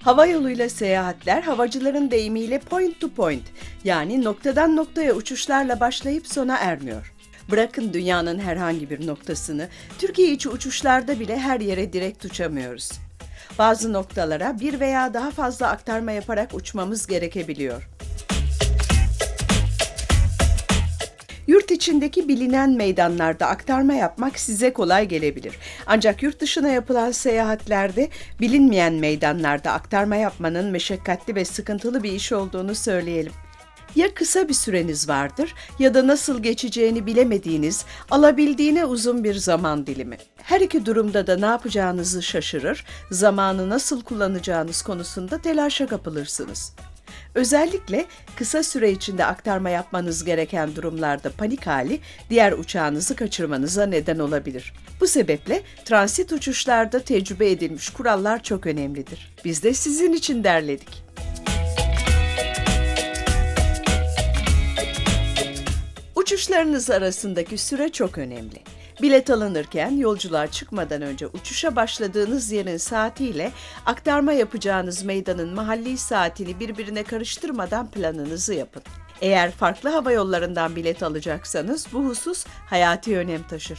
Hava yoluyla seyahatler havacıların deyimiyle point to point yani noktadan noktaya uçuşlarla başlayıp sona ermiyor. Bırakın dünyanın herhangi bir noktasını, Türkiye içi uçuşlarda bile her yere direkt uçamıyoruz. Bazı noktalara bir veya daha fazla aktarma yaparak uçmamız gerekebiliyor. Yurt içindeki bilinen meydanlarda aktarma yapmak size kolay gelebilir. Ancak yurt dışına yapılan seyahatlerde bilinmeyen meydanlarda aktarma yapmanın meşakkatli ve sıkıntılı bir iş olduğunu söyleyelim. Ya kısa bir süreniz vardır ya da nasıl geçeceğini bilemediğiniz, alabildiğine uzun bir zaman dilimi. Her iki durumda da ne yapacağınızı şaşırır, zamanı nasıl kullanacağınız konusunda telaşa kapılırsınız. Özellikle kısa süre içinde aktarma yapmanız gereken durumlarda panik hali diğer uçağınızı kaçırmanıza neden olabilir. Bu sebeple transit uçuşlarda tecrübe edilmiş kurallar çok önemlidir. Biz de sizin için derledik. Uçuşlarınız arasındaki süre çok önemli. Bilet alınırken yolculuğa çıkmadan önce uçuşa başladığınız yerin saatiyle aktarma yapacağınız meydanın mahalli saatini birbirine karıştırmadan planınızı yapın. Eğer farklı hava yollarından bilet alacaksanız bu husus hayati önem taşır.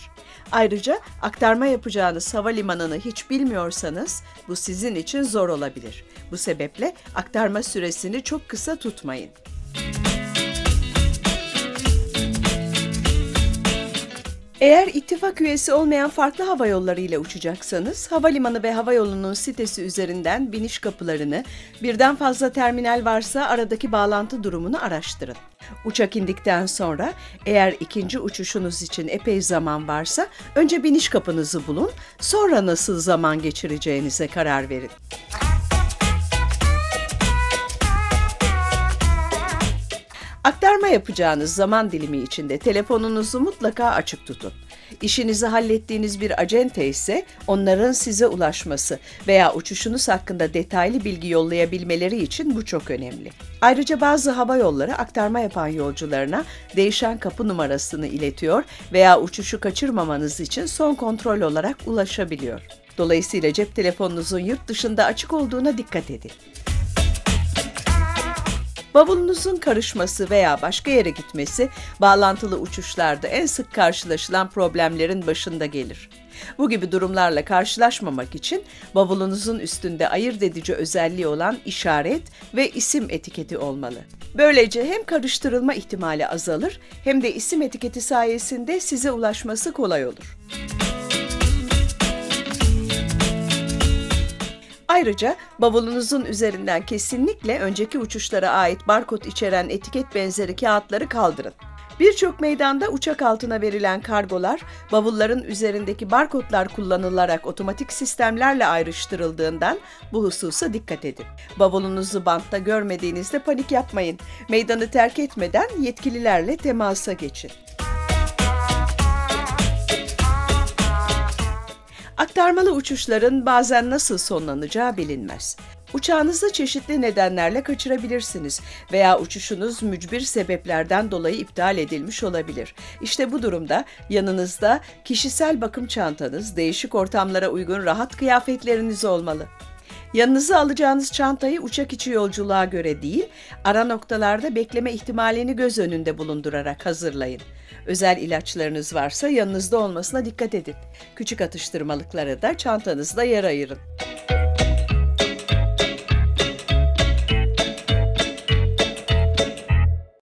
Ayrıca aktarma yapacağınız havalimanını hiç bilmiyorsanız bu sizin için zor olabilir. Bu sebeple aktarma süresini çok kısa tutmayın. Eğer ittifak üyesi olmayan farklı hava yolları ile uçacaksanız, havalimanı ve havayolunun sitesi üzerinden biniş kapılarını, birden fazla terminal varsa aradaki bağlantı durumunu araştırın. Uçak indikten sonra eğer ikinci uçuşunuz için epey zaman varsa önce biniş kapınızı bulun, sonra nasıl zaman geçireceğinize karar verin. Aktarma yapacağınız zaman dilimi içinde telefonunuzu mutlaka açık tutun. İşinizi hallettiğiniz bir acente ise onların size ulaşması veya uçuşunuz hakkında detaylı bilgi yollayabilmeleri için bu çok önemli. Ayrıca bazı hava yolları aktarma yapan yolcularına değişen kapı numarasını iletiyor veya uçuşu kaçırmamanız için son kontrol olarak ulaşabiliyor. Dolayısıyla cep telefonunuzun yurt dışında açık olduğuna dikkat edin. Bavulunuzun karışması veya başka yere gitmesi bağlantılı uçuşlarda en sık karşılaşılan problemlerin başında gelir. Bu gibi durumlarla karşılaşmamak için bavulunuzun üstünde ayırt edici özelliği olan işaret ve isim etiketi olmalı. Böylece hem karıştırılma ihtimali azalır hem de isim etiketi sayesinde size ulaşması kolay olur. Ayrıca bavulunuzun üzerinden kesinlikle önceki uçuşlara ait barkod içeren etiket benzeri kağıtları kaldırın. Birçok meydanda uçak altına verilen kargolar, bavulların üzerindeki barkodlar kullanılarak otomatik sistemlerle ayrıştırıldığından bu hususa dikkat edin. Bavulunuzu bantta görmediğinizde panik yapmayın. Meydanı terk etmeden yetkililerle temasa geçin. Aktarmalı uçuşların bazen nasıl sonlanacağı bilinmez. Uçağınızı çeşitli nedenlerle kaçırabilirsiniz veya uçuşunuz mücbir sebeplerden dolayı iptal edilmiş olabilir. İşte bu durumda yanınızda kişisel bakım çantanız, değişik ortamlara uygun rahat kıyafetleriniz olmalı. Yanınıza alacağınız çantayı uçak içi yolculuğa göre değil, ara noktalarda bekleme ihtimalini göz önünde bulundurarak hazırlayın. Özel ilaçlarınız varsa yanınızda olmasına dikkat edin. Küçük atıştırmalıklara da çantanızda yer ayırın.